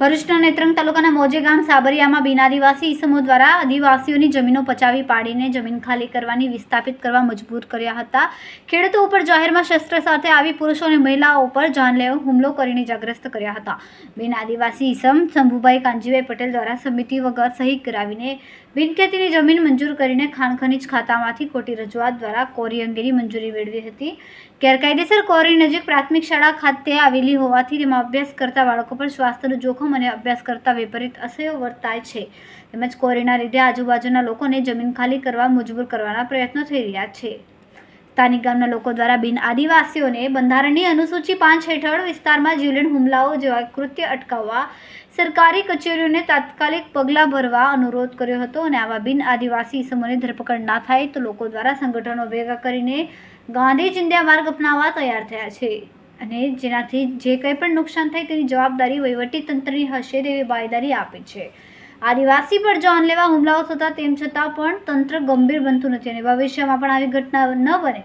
ભરૂચના નેત્રંગ તાલુકાના મોજે ગામ સાબરિયામાં બિનઆદિવાસી ઈસમો દ્વારા આદિવાસીઓની જમીનો પચાવી પાડીને જમીન ખાલી કરવાની, વિસ્થાપિત કરવા મજબૂર કર્યા હતા. ખેડૂતો ઉપર જાહેરમાં શસ્ત્ર સાથે આવી પુરુષો અને મહિલાઓ ઉપર જાનલેવો હુમલો કરીને જાગ્રસ્ત કર્યા હતા. બિન આદિવાસી ઈસમ શંભુભાઈ કાંજીભાઈ પટેલ દ્વારા સમિતિ વગર સહી કરાવીને બિનખેતીની જમીન મંજૂર કરીને ખાણ ખનીજ ખાતામાંથી ખોટી રજૂઆત દ્વારા કોરી અંગેની મંજૂરી મેળવી હતી. ગેરકાયદેસર કોરી નજીક પ્રાથમિક શાળા ખાતે આવેલી હોવાથી તેમાં અભ્યાસ કરતા બાળકો પર સ્વાસ્થ્યનું જોખમ અને અભ્યાસ કરતા વિપરીત અસહ્યો વર્તાય છે. તેમજ કોરીના લીધે આજુબાજુના લોકોને જમીન ખાલી કરવા મજબૂર કરવાના પ્રયત્નો થઈ રહ્યા છે. સ્થાનિક ગામના લોકો દ્વારા બિન આદિવાસીઓને બંધારણની અનુસૂચિ પાંચ હેઠળ વિસ્તારમાં જીવલેણ હુમલાઓ જેવા કૃત્ય અટકાવવા સરકારી કચેરીઓને તાત્કાલિક પગલાં ભરવા અનુરોધ કર્યો હતો અને આવા બિન આદિવાસી સમૂહની ધરપકડ ના થાય તો લોકો દ્વારા સંગઠનો ભેગા કરીને ગાંધી ચિંધ્યા માર્ગ અપનાવવા તૈયાર થયા છે. અને જેનાથી જે કંઈ પણ નુકસાન થાય તેની જવાબદારી વહીવટી તંત્રની હશે તેવી બાયદારી આપી છે. આદિવાસી પર જાનલેવા હુમલાઓ થતા તેમ છતાં પણ તંત્ર ગંભીર બનતું નથી અને ભવિષ્યમાં પણ આવી ઘટના ન બને.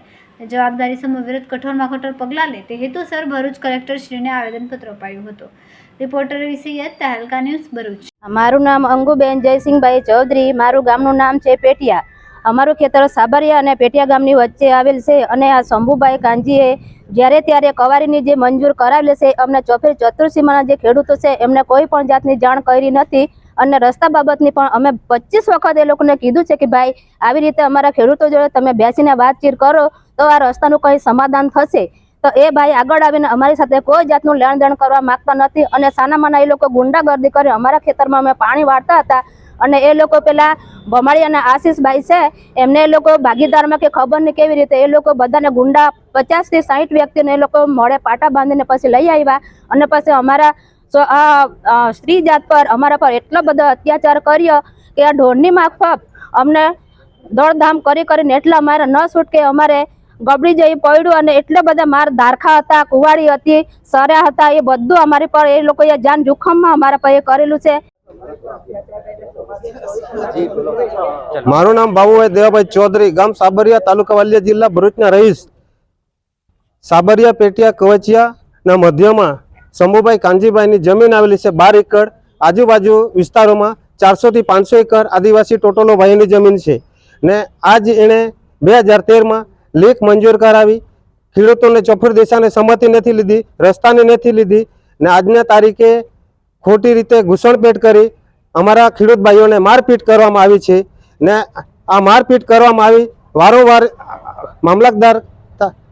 જવાબદારી સમૂહ વિરુદ્ધ કઠોરમાં કઠોર પગલાં લે તે હેતુસર ભરૂચ કલેક્ટરશ્રીને આવેદનપત્ર અપાયું હતું. Reporter V C S Tehelka news Bharuch. મારું નામ અંગુબેન જયસિંહભાઈ ચૌધરી, મારું ગામનું નામ છે પેટિયા. અમારું ખેતર સાબરિયા અને પેટિયા ગામની વચ્ચે આવેલ છે અને આ શંભુભાઈ કાંજીએ જ્યારે ત્યારે કવારીની જે મંજૂર કરાવેલી છે, અમને ચોફેર ચતુર્સીમાના જે ખેડૂતો છે, એમને કોઈ પણ જાતની જાણ કરી નથી અને રસ્તા બાબતની પણ અમે પચીસ વખત એ લોકોને કીધું છે કે ભાઈ, આવી રીતે અમારા ખેડૂતો જોડે તમે બેસીને વાતચીત કરો તો આ રસ્તાનું કંઈ સમાધાન થશે. તો એ ભાઈ આગળ આવીને અમારી સાથે કોઈ જાતનું લેણ દેણ કરવા માંગતા નથી અને સાનામાના એ લોકો ગુંડાગર્દી કરી અમારા ખેતરમાં અમે પાણી વાળતા હતા અને એ લોકો પેલા ભમાળી અને આશીષભાઈ છે, એમને એ લોકો ભાગીદારમાં કે ખબર નહીં કેવી રીતે, એ લોકો બધાને ગુંડા પચાસથી સાઠ વ્યક્તિને એ લોકો મોડે પાટા બાંધીને પછી લઈ આવ્યા. અને પછી અમારા આ સ્ત્રી જાત પર, અમારા પર એટલો બધો અત્યાચાર કર્યો કે આ ઢોરની માફક અમને દોડધામ કરી કરીને એટલા અમારે ન છૂટકે અમારે ગબડી જઈ પડ્યું અને એટલા બધા માર દારખા હતા કુવાડી હતી, સર્યા હતા, એ બધું અમારી પર, એ લોકોએ જાન જોખમમાં અમારા પર એ કરેલું છે. મારું નામ બાબુભાઈ દેવાભાઈ ચૌધરી, ગામ સાબરિયા તાલુકા વાલિયા જિલ્લા ભરૂચના રહીશ. સાબરિયા, પેટિયા, કવચિયાના મધ્યમાં શંભુભાઈ કાનજીભાઈની જમીન આવેલી છે બાર એકર. આજુબાજુ વિસ્તારોમાં ચારસોથી પાંચસો એકર આદિવાસી ટોટલો ભાઈની જમીન છે. ને આજ એણે બે હજાર તેરમાં લેખ મંજૂર કરાવી. ખેડૂતોને ચોફર દેશાને સંમતિ નથી લીધી, રસ્તાની નથી લીધી ને આજના તારીખે ખોટી રીતે ઘૂસણપેટ કરી. અમારા ખેડૂત ભાઈઓને મારપીટ કરવામાં આવી છે ને આ મારપીટ કરવામાં આવી વારંવાર મામલતદાર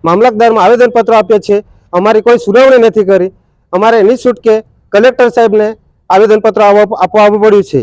મામલતદારમાં આવેદનપત્રો આપ્યા છે. અમારી કોઈ સુનાવણી નથી કરી. અમારે નિઃશુલ્કે કલેક્ટર સાહેબને આવેદનપત્ર આપવા આપવા આવવું પડ્યું છે.